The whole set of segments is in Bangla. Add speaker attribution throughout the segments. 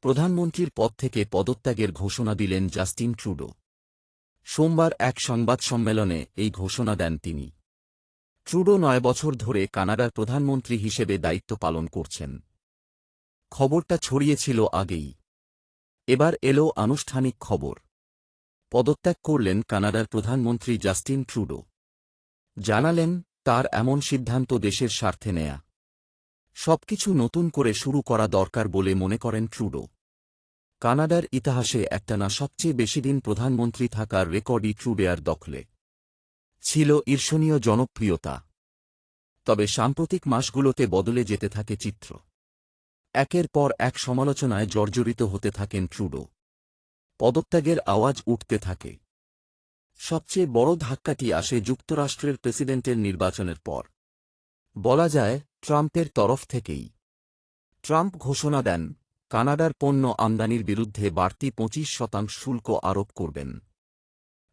Speaker 1: প্রধানমন্ত্রীর পদ থেকে পদত্যাগের ঘোষণা দিলেন জাস্টিন ট্রুডো। সোমবার এক সংবাদ সম্মেলনে এই ঘোষণা দেন তিনি। ট্রুডো নয় বছর ধরে কানাডার প্রধানমন্ত্রী হিসেবে দায়িত্ব পালন করছেন। খবরটা ছড়িয়েছিল আগেই। এবার এলো আনুষ্ঠানিক খবর। পদত্যাগ করলেন কানাডার প্রধানমন্ত্রী জাস্টিন ট্রুডো। জানালেন, তার এমন সিদ্ধান্ত দেশের স্বার্থে নেয়া। সবকিছু নতুন করে শুরু করা দরকার বলে মনে করেন ট্রুডো। কানাডার ইতিহাসে একটানা সবচেয়ে বেশি দিন প্রধানমন্ত্রী থাকার রেকর্ডই ট্রুডেয়ার দখলে। ছিল ঈর্ষণীয় জনপ্রিয়তা। তবে সাম্প্রতিক মাসগুলোতে বদলে যেতে থাকে চিত্র। একের পর এক সমালোচনায় জর্জরিত হতে থাকেন ট্রুডো। পদত্যাগের আওয়াজ উঠতে থাকে। সবচেয়ে বড় ধাক্কাটি আসে যুক্তরাষ্ট্রের প্রেসিডেন্টের নির্বাচনের পর। বলা যায় ট্রাম্পের তরফ থেকেই। ট্রাম্প ঘোষণা দেন, কানাডার পণ্য আমদানির বিরুদ্ধে বাড়তি পঁচিশ শতাংশ শুল্ক আরোপ করবেন।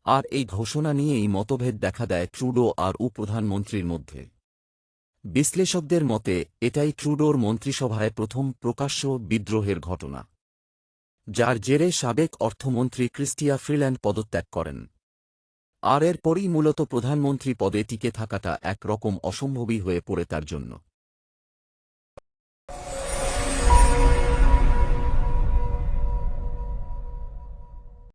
Speaker 1: আর এই ঘোষণা নিয়েই মতভেদ দেখা দেয় ট্রুডো আর উপপ্রধানমন্ত্রীর মধ্যে। বিশ্লেষকদের মতে, এটাই ট্রুডোর মন্ত্রিসভায় প্রথম প্রকাশ্য বিদ্রোহের ঘটনা। যার জেরে সাবেক অর্থমন্ত্রী ক্রিস্টিয়া ফ্রিল্যান্ড পদত্যাগ করেন। আর এরপরই মূলত প্রধানমন্ত্রী পদে টিকে থাকাটা একরকম অসম্ভবই হয়ে পড়ে তার জন্য।